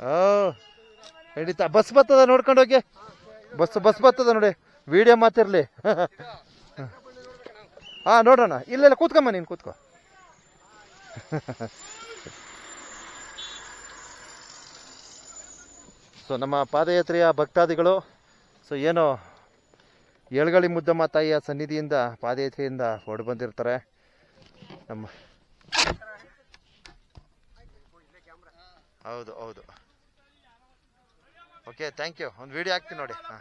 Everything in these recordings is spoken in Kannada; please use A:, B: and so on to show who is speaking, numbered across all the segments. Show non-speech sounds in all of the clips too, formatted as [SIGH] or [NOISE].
A: ಓ ಖಂಡಿತ ಬಸ್ ಬರ್ತದ ನೋಡ್ಕೊಂಡು ಹೋಗಿ. ಬಸ್ ಬಸ್ ಬತ್ತದ ನೋಡಿ. ವಿಡಿಯೋ ಮಾತಿರ್ಲಿ ಹಾ, ನೋಡೋಣ. ಇಲ್ಲೆಲ್ಲ ಕೂತ್ಕೊಂಬ ನೀನು, ಕೂತ್ಕೋ. ಸೊ ನಮ್ಮ ಪಾದಯಾತ್ರೆಯ ಭಕ್ತಾದಿಗಳು ಸೊ ಏನು ಏಳ್ಗಳಿ ಮುದ್ದಮ್ಮ ತಾಯಿಯ ಸನ್ನಿಧಿಯಿಂದ, ಪಾದಯಾತ್ರೆಯಿಂದ ಹೊರಡು ಬಂದಿರ್ತಾರೆ. ನಮ್ಮ ಹೌದು ಹೌದು. ಓಕೆ ಥ್ಯಾಂಕ್ ಯು ಒಂದು ವಿಡಿಯೋ ಹಾಕ್ತೀನಿ ನೋಡಿ. ಹಾಂ.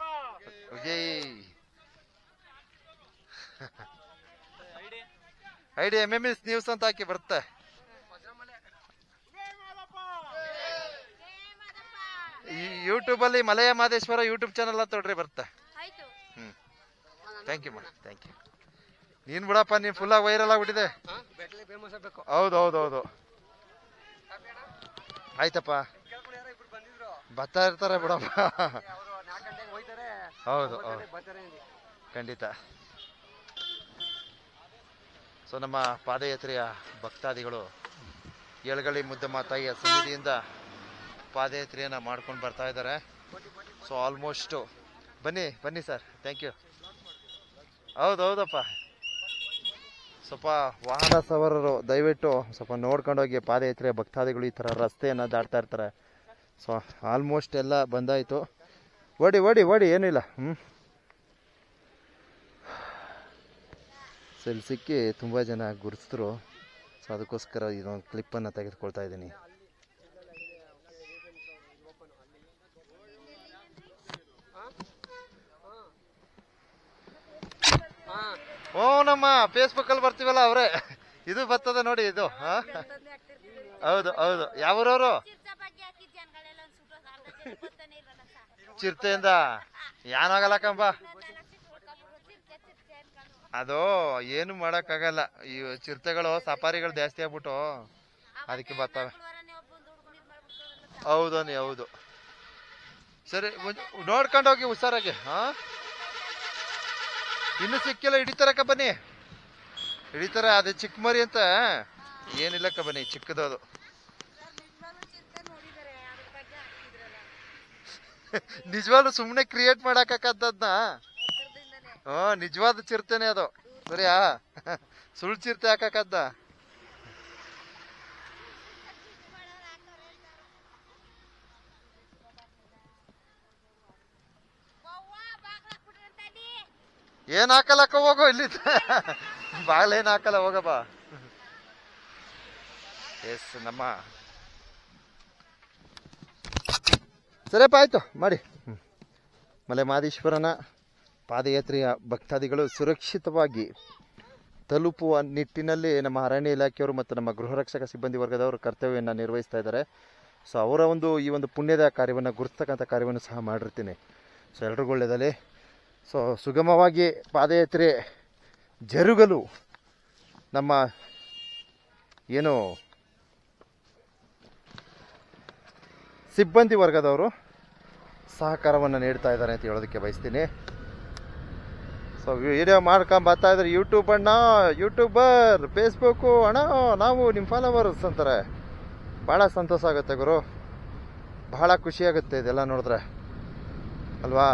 A: I D M M S news ಅಂತ ಹಾಕಿ ಬರುತ್ತೆ. ಈ ಯೂಟ್ಯೂಬಲ್ಲಿ ಮಲಯ ಮಾದೇಶ್ವರ ಯೂಟ್ಯೂಬ್ ಚಾನಲ್ ಅಂತ ನೋಡ್ರಿ ಬರುತ್ತೆ.
B: ಆಯ್ತು.
A: ಹ್ಞೂ thank you madam thank you ನೀನು ಬಿಡಪ್ಪ ನೀನು ಫುಲ್ಲಾಗಿ ವೈರಲ್ ಆಗ್ಬಿಟ್ಟಿದೆ. ಹೌದು ಹೌದು ಹೌದು. ಆಯ್ತಪ್ಪ. ಬರ್ತಾ ಇರ್ತಾರೆ ಬಿಡಪ್ಪ. ಹೌದು ಹೌದು. ಖಂಡಿತ. ಸೊ, ನಮ್ಮ ಪಾದಯಾತ್ರೆಯ ಭಕ್ತಾದಿಗಳು ಏಳ್ಗಳಿ ಮುದ್ದಮ್ಮ ತಾಯಿಯ ಸನ್ನಿಧಿಯಿಂದ ಪಾದಯಾತ್ರೆಯನ್ನು ಮಾಡ್ಕೊಂಡು ಬರ್ತಾ ಇದ್ದಾರೆ. ಸೊ ಆಲ್ಮೋಸ್ಟು ಬನ್ನಿ ಬನ್ನಿ ಸರ್. ಥ್ಯಾಂಕ್ ಯು ಹೌದು, ಹೌದಪ್ಪ. ಸ್ವಲ್ಪ ವಾಹನ ಸವಾರರು, ದಯವಿಟ್ಟು ಸ್ವಲ್ಪ ನೋಡ್ಕೊಂಡೋಗಿ ಪಾದಯಾತ್ರೆ, ಭಕ್ತಾದಿಗಳು ಈ ಥರ ರಸ್ತೆಯನ್ನು ದಾಟ್ತಾ ಇರ್ತಾರೆ. ಸೊ ಆಲ್ಮೋಸ್ಟ್ ಎಲ್ಲ ಬಂದಾಯಿತು. ಓಡಿ ಓಡಿ ಓಡಿ, ಏನಿಲ್ಲ. ಹ್ಞೂ ಸೆಲ್ ಸಿಕ್ಕಿ ತುಂಬ ಜನ ಗುರುತಿದ್ರು ಸೊ, ಅದಕ್ಕೋಸ್ಕರ ಇದೊಂದು ಕ್ಲಿಪ್ಪನ್ನು ತೆಗೆದುಕೊಳ್ತಾ ಇದ್ದೀನಿ. ಓ ಫೇಸ್ಬುಕ್ ಫೇಸ್ಬುಕ್ಕಲ್ಲಿ ಬರ್ತೀವಲ್ಲ ಅವರೇ. ಇದು ಬರ್ತದೆ ನೋಡಿ ಇದು? ಹೌದು ಹೌದು. ಯಾವ್ರವ್ರು?
B: ಚಿರ್ತೆಯಿಂದ? ಬಗ್ಗೆ ಹಾಕಿದ್ ಜನಗಳೆಲ್ಲ ಒಂದ್ ಸುಟ್ಟು ಜನ ಬರ್ತಾನೆ ಇಲ್ವಲ್ಲ ಸರ್
A: ಚಿರತೆಯಿಂದ ಏನಾಗಲ್ಲ ಕಂಬ.
B: ಚಿರ್ಚೆ ಚಿರ್ಚೆ
A: ಅದು ಏನು ಮಾಡೋಕ್ಕಾಗಲ್ಲ. ಈ ಚಿರತೆಗಳು, ಸಫಾರಿಗಳು ಜಾಸ್ತಿ ಆಗ್ಬಿಟ್ಟು ಅದಕ್ಕೆ ಬರ್ತವೆ. ಹೌದು ಹೌದು. ಸರಿ ನೋಡ್ಕೊಂಡೋಗಿ ಹುಷಾರಾಗಿ, ಹಾ? ಇನ್ನು ಸಿಕ್ಕಿಲ್ಲ ಹಿಡಿತಾರಕ್ಕ ಬನ್ನಿ. ಹಿಡಿತಾರ ಅದೇ ಚಿಕ್ಕ ಮರಿ ಅಂತ. ಏನಿಲ್ಲಕ್ಕ ಬನ್ನಿ ಚಿಕ್ಕದದು.
B: ಅದು [LAUGHS]
A: ನಿಜವಾಗ್ಲೂ ಸುಮ್ಮನೆ ಕ್ರಿಯೇಟ್
B: ಮಾಡಾಕದ್ನ
A: ಹ್ಞೂ ನಿಜವಾದ ಚಿರತೆನೆ ಅದು. ಸರಿಯಾ? [LAUGHS] ಸುಳ್ಳು ಚಿರತೆ ಹಾಕಕ್ಕದ್ದ
B: ಅವ್ವ ಬಾಗ್ಲ ಹಾಕ್ಬಿಟ್ರಿ ಅಂತ ಅಲ್ಲಿ
A: ಏನ್ ಹಾಕಲ್ಲಕ್ಕ ಹೋಗೋ ಇಲ್ಲಿ ಬಾಗ್ಲೇನ್ ಹಾಕಲ್ಲ ಹೋಗಪ್ಪ ಎಸ್, ನಮ್ಮ. ಸರಿಯಪ್ಪ ಆಯ್ತು, ಮಾಡಿ. ಮಲೆ ಮಾದೇಶ್ವರನ ಪಾದಯಾತ್ರೆಯ ಭಕ್ತಾದಿಗಳು ಸುರಕ್ಷಿತವಾಗಿ ತಲುಪುವ ನಿಟ್ಟಿನಲ್ಲಿ ನಮ್ಮ ಅರಣ್ಯ ಇಲಾಖೆಯವರು ಮತ್ತು ನಮ್ಮ ಗೃಹ ರಕ್ಷಕ ಸಿಬ್ಬಂದಿ ವರ್ಗದವರು ಕರ್ತವ್ಯವನ್ನು ನಿರ್ವಹಿಸ್ತಾ ಇದ್ದಾರೆ. ಸೊ ಅವರ ಒಂದು ಈ ಒಂದು ಪುಣ್ಯದ ಕಾರ್ಯವನ್ನು, ಗುರುತಕ್ಕಂಥ ಕಾರ್ಯವನ್ನು ಸಹ ಮಾಡಿರ್ತೀನಿ. ಸೊ ಎಲ್ರಿಗೂ ಒಳ್ಳೆಯದಲ್ಲಿ ಸೊ, ಸುಗಮವಾಗಿ ಪಾದಯಾತ್ರೆ ಜರುಗಲು ನಮ್ಮ ಏನು ಸಿಬ್ಬಂದಿ ವರ್ಗದವರು ಸಹಕಾರವನ್ನು ನೀಡ್ತಾ ಇದ್ದಾರೆ ಅಂತ ಹೇಳೋದಕ್ಕೆ ಬಯಸ್ತೀನಿ. ಸೊ, ವಿಡಿಯೋ ಮಾಡ್ಕೊಂಡು ಬರ್ತಾ ಇದ್ದಾರೆ ಯೂಟ್ಯೂಬ್ ಅಣ್ಣ ಯೂಟ್ಯೂಬರ್ ಫೇಸ್ಬುಕ್ಕು ಅಣ್ಣ, ನಾವು ನಿಮ್ಮ ಫಾಲೋವರ್ಸ್ ಅಂತಾರೆ. ಭಾಳ ಸಂತೋಷ ಆಗುತ್ತೆ ಗುರು. ಭಾಳ ಖುಷಿಯಾಗುತ್ತೆ ಇದೆಲ್ಲ ನೋಡಿದ್ರೆ. ಅಲ್ವಾ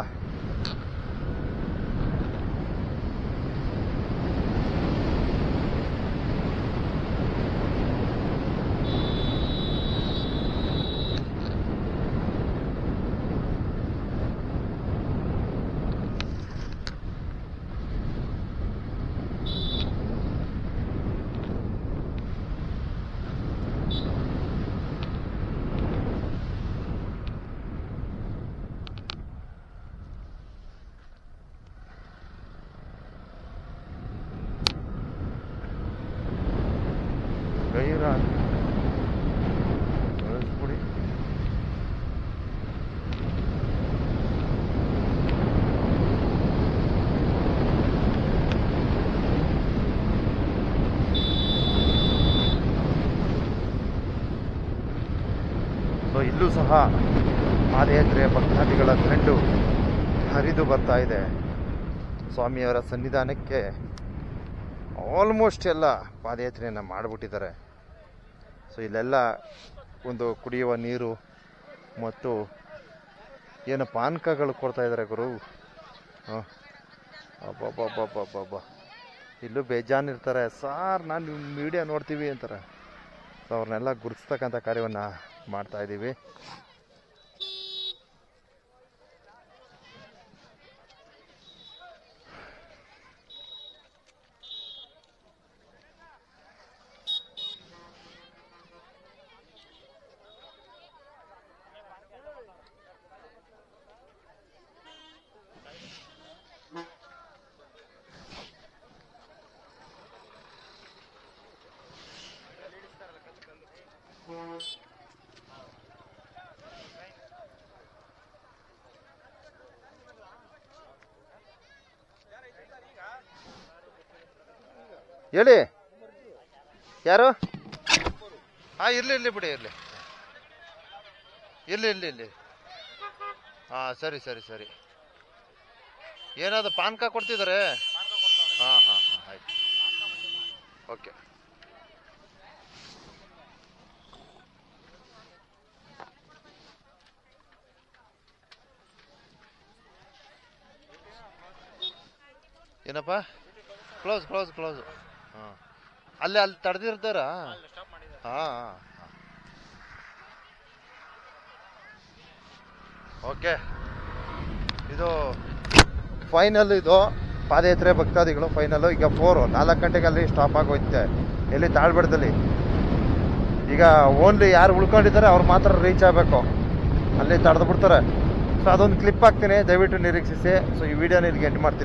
A: ಗೈರ ಕಳಿಸ್ಬಿಡಿ ಸೊ ಇಲ್ಲೂ ಸಹ ಪಾದಯಾತ್ರೆಯ ಭಕ್ತಾದಿಗಳ ದಂಡು ಹರಿದು ಬರ್ತಾ ಇದೆ. ಸ್ವಾಮಿಯವರ ಸನ್ನಿಧಾನಕ್ಕೆ ಆಲ್ಮೋಸ್ಟ್ ಎಲ್ಲ ಪಾದಯಾತ್ರೆಯನ್ನು ಮಾಡಿಬಿಟ್ಟಿದ್ದಾರೆ. ಸೊ ಇಲ್ಲೆಲ್ಲ ಒಂದು ಕುಡಿಯುವ ನೀರು ಮತ್ತು ಏನು ಪಾನಕಗಳು ಕೊಡ್ತಾ ಇದ್ದಾರೆ ಗುರು. ಹಾಂ. ಅಬ್ಬಬ್ಬಬ್ಬಬ್ಬಬ್ಬ. ಇಲ್ಲೂ ಬೇಜಾನ್ ಇರ್ತಾರೆ ಸಾರ್, ನಾನು ನಿಮ್ಮ ಮೀಡಿಯಾ ನೋಡ್ತೀವಿ ಅಂತಾರೆ. ಸೊ ಅವ್ರನ್ನೆಲ್ಲ ಗುರುತಿಸ್ತಕ್ಕಂಥ ಕಾರ್ಯವನ್ನು ಮಾಡ್ತಾ ಇದ್ದೀವಿ ಹೇಳಿ. ಯಾರು? ಹಾಂ, ಇರಲಿ ಇರಲಿ ಬಿಡಿ, ಇರಲಿ. ಇರಲಿ ಇರಲಿ ಇರಲಿ. ಹಾಂ, ಸರಿ ಸರಿ ಸರಿ. ಏನಾದ್ರು ಪಾನ್ಕ ಕೊಡ್ತಿದ್ದಾರೆ ಹಾಂ ಹಾಂ ಹಾಂ, ಆಯ್ತು. ಓಕೆ. ಏನಪ್ಪ? Close close close. ಹಾಂ. ಅಲ್ಲಿ ಅಲ್ಲಿ ತಡೆದಿರ್ತಾರಾ? ಹಾಂ ಓಕೆ. ಇದು ಫೈನಲ್ ಇದು. ಪಾದಯಾತ್ರೆ ಭಕ್ತಾದಿಗಳು ಫೈನಲ್ ಈಗ ಫೋರು ನಾಲ್ಕು ಗಂಟೆಗೆ ಅಲ್ಲಿ ಸ್ಟಾಪ್ ಆಗೋಯ್ತೆ. ಎಲ್ಲಿ ತಾಳ್ಬೇಡದಲ್ಲಿ ಈಗ ಓನ್ಲಿ ಯಾರು ಉಳ್ಕೊಂಡಿದ್ದಾರೆ ಅವ್ರು ಮಾತ್ರ ರೀಚ್ ಆಗಬೇಕು. ಅಲ್ಲಿ ತಡೆದು ಬಿಡ್ತಾರೆ. ಸೊ ಅದೊಂದು ಕ್ಲಿಪ್ ಹಾಕ್ತೀನಿ. ದಯವಿಟ್ಟು ನಿರೀಕ್ಷಿಸಿ. ಸೊ ಈ ವಿಡಿಯೋನ ಇಲ್ಲಿಗೆ ಎಂಟ್ ಮಾಡ್ತೀನಿ.